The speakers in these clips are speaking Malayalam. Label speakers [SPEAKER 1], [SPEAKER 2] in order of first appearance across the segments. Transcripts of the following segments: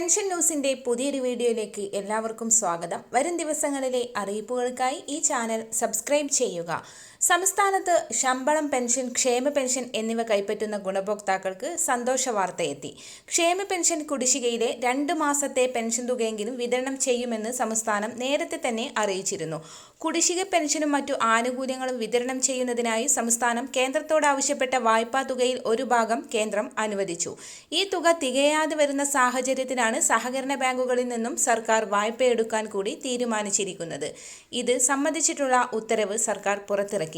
[SPEAKER 1] പെൻഷൻ ന്യൂസിന്റെ പുതിയൊരു വീഡിയോയിലേക്ക് എല്ലാവർക്കും സ്വാഗതം. വരും ദിവസങ്ങളിലെ അറിയിപ്പുകൾക്കായി ഈ ചാനൽ സബ്സ്ക്രൈബ് ചെയ്യുക. സംസ്ഥാനത്ത് ശമ്പളം പെൻഷൻ ക്ഷേമ പെൻഷൻ എന്നിവ കൈപ്പറ്റുന്ന ഗുണഭോക്താക്കൾക്ക് സന്തോഷ വാർത്തയെത്തി. ക്ഷേമ പെൻഷൻ കുടിശ്ശികയിലെ രണ്ട് മാസത്തെ പെൻഷൻ തുകയെങ്കിലും വിതരണം ചെയ്യുമെന്ന് സംസ്ഥാനം നേരത്തെ തന്നെ അറിയിച്ചിരുന്നു. കുടിശ്ശിക പെൻഷനും മറ്റു ആനുകൂല്യങ്ങളും വിതരണം ചെയ്യുന്നതിനായി സംസ്ഥാനം കേന്ദ്രത്തോട് ആവശ്യപ്പെട്ട വായ്പാ തുകയിൽ ഒരു ഭാഗം കേന്ദ്രം അനുവദിച്ചു. ഈ തുക തികയാതെ വരുന്ന സാഹചര്യത്തിലാണ് സഹകരണ ബാങ്കുകളിൽ നിന്നും സർക്കാർ വായ്പയെടുക്കാൻ കൂടി തീരുമാനിച്ചിരിക്കുന്നത്. ഇത് സംബന്ധിച്ചിട്ടുള്ള ഉത്തരവ് സർക്കാർ പുറത്തിറക്കി.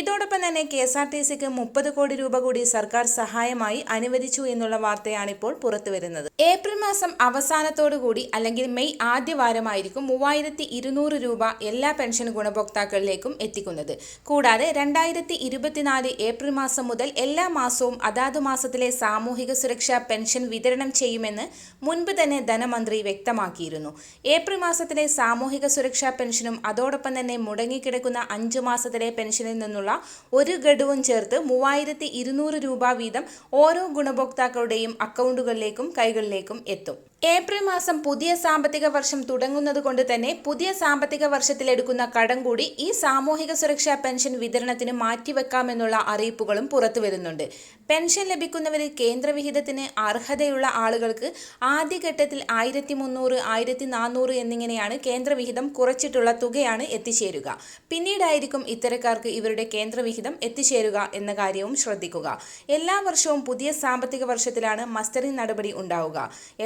[SPEAKER 1] ഇതോടൊപ്പം തന്നെ കെ എസ് ആർ ടി സിക്ക് മുപ്പത് കോടി രൂപ കൂടി സർക്കാർ സഹായമായി അനുവദിച്ചു എന്നുള്ള വാർത്തയാണ് ഇപ്പോൾ പുറത്തുവരുന്നത്. ഏപ്രിൽ മാസം അവസാനത്തോടുകൂടി അല്ലെങ്കിൽ മെയ് ആദ്യ വാരമായിരിക്കും മൂവായിരത്തി ഇരുന്നൂറ് രൂപ എല്ലാ പെൻഷൻ ഗുണഭോക്താക്കളിലേക്കും എത്തിക്കുന്നത്. കൂടാതെ രണ്ടായിരത്തി ഇരുപത്തിനാല് ഏപ്രിൽ മാസം മുതൽ എല്ലാ മാസവും അതാത് മാസത്തിലെ സാമൂഹിക സുരക്ഷാ പെൻഷൻ വിതരണം ചെയ്യുമെന്ന് മുൻപ് തന്നെ ധനമന്ത്രി വ്യക്തമാക്കിയിരുന്നു. ഏപ്രിൽ മാസത്തിലെ സാമൂഹിക സുരക്ഷാ പെൻഷനും അതോടൊപ്പം തന്നെ മുടങ്ങിക്കിടക്കുന്ന അഞ്ചു മാസത്തിലെ പെൻഷനിൽ നിന്നുള്ള ഒരു ഗഡുവും ചേർത്ത് മൂവായിരത്തി രൂപ വീതം ഓരോ ഗുണഭോക്താക്കളുടെയും അക്കൗണ്ടുകളിലേക്കും കൈകളിലേക്കും എത്തും. ഏപ്രിൽ മാസം പുതിയ സാമ്പത്തിക വർഷം തുടങ്ങുന്നത് കൊണ്ട് തന്നെ പുതിയ സാമ്പത്തിക വർഷത്തിലെടുക്കുന്ന കടം കൂടി ഈ സാമൂഹിക സുരക്ഷാ പെൻഷൻ വിതരണത്തിന് മാറ്റിവെക്കാമെന്നുള്ള അറിയിപ്പുകളും പുറത്തു വരുന്നുണ്ട്. പെൻഷൻ ലഭിക്കുന്നവരിൽ കേന്ദ്രവിഹിതത്തിന് അർഹതയുള്ള ആളുകൾക്ക് ആദ്യഘട്ടത്തിൽ ആയിരത്തി മുന്നൂറ് ആയിരത്തി നാനൂറ് എന്നിങ്ങനെയാണ് കേന്ദ്രവിഹിതം കുറച്ചിട്ടുള്ള തുകയാണ് എത്തിച്ചേരുക. പിന്നീടായിരിക്കും ഇത്തരക്കാർക്ക് ഇവരുടെ കേന്ദ്രവിഹിതം എത്തിച്ചേരുക എന്ന കാര്യവും ശ്രദ്ധിക്കുക. എല്ലാ വർഷവും പുതിയ സാമ്പത്തിക വർഷത്തിലാണ് മസ്റ്ററിംഗ് നടപടി ഉണ്ടാവുക.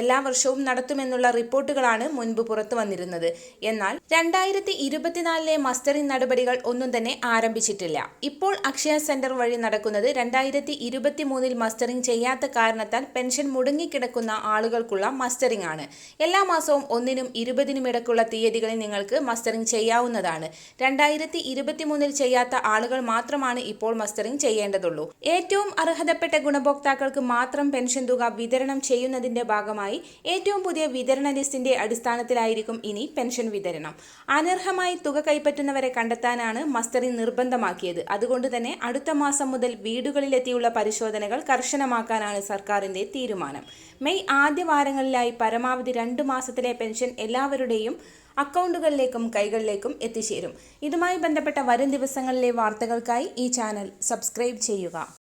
[SPEAKER 1] എല്ലാ വർഷവും നടത്തുമെന്നുള്ള റിപ്പോർട്ടുകളാണ് മുൻപ് പുറത്തു വന്നിരുന്നത്. എന്നാൽ രണ്ടായിരത്തി ഇരുപത്തിനാലിലെ മസ്റ്ററിംഗ് നടപടികൾ ഒന്നും തന്നെ ആരംഭിച്ചിട്ടില്ല. ഇപ്പോൾ അക്ഷയ സെന്റർ വഴി നടക്കുന്നത് രണ്ടായിരത്തി ഇരുപത്തി മൂന്നിൽ മസ്റ്ററിംഗ് ചെയ്യാത്ത കാരണത്താൽ പെൻഷൻ മുടങ്ങിക്കിടക്കുന്ന ആളുകൾക്കുള്ള മസ്റ്ററിംഗ് ആണ്. എല്ലാ മാസവും ഒന്നിനും ഇരുപതിനും ഇടക്കുള്ള തീയതികളിൽ നിങ്ങൾക്ക് മസ്റ്ററിംഗ് ചെയ്യാവുന്നതാണ്. രണ്ടായിരത്തി ഇരുപത്തി മൂന്നിൽ ചെയ്യാത്ത ആളുകൾ മാത്രമാണ് ഇപ്പോൾ മസ്റ്ററിംഗ് ചെയ്യേണ്ടതുള്ളൂ. ഏറ്റവും അർഹതപ്പെട്ട ഗുണഭോക്താക്കൾക്ക് മാത്രം പെൻഷൻ തുക വിതരണം ചെയ്യുന്നതിന്റെ ഭാഗമായി ഏറ്റവും പുതിയ വിതരണ ലിസ്റ്റിന്റെ അടിസ്ഥാനത്തിലായിരിക്കും ഇനി പെൻഷൻ വിതരണം. അനർഹമായി തുക കൈപ്പറ്റുന്നവരെ കണ്ടെത്താനാണ് മസ്തറി നിർബന്ധമാക്കിയത്. അതുകൊണ്ട് തന്നെ അടുത്ത മാസം മുതൽ വീടുകളിലെത്തിയുള്ള പരിശോധനകൾ കർശനമാക്കാനാണ് സർക്കാരിന്റെ തീരുമാനം. മെയ് ആദ്യ വാരങ്ങളിലായി പരമാവധി രണ്ട് മാസത്തിലെ പെൻഷൻ എല്ലാവരുടെയും അക്കൗണ്ടുകളിലേക്കും കൈകളിലേക്കും എത്തിച്ചേരും. ഇതുമായി ബന്ധപ്പെട്ട വരും ദിവസങ്ങളിലെ വാർത്തകൾക്കായി ഈ ചാനൽ സബ്സ്ക്രൈബ് ചെയ്യുക.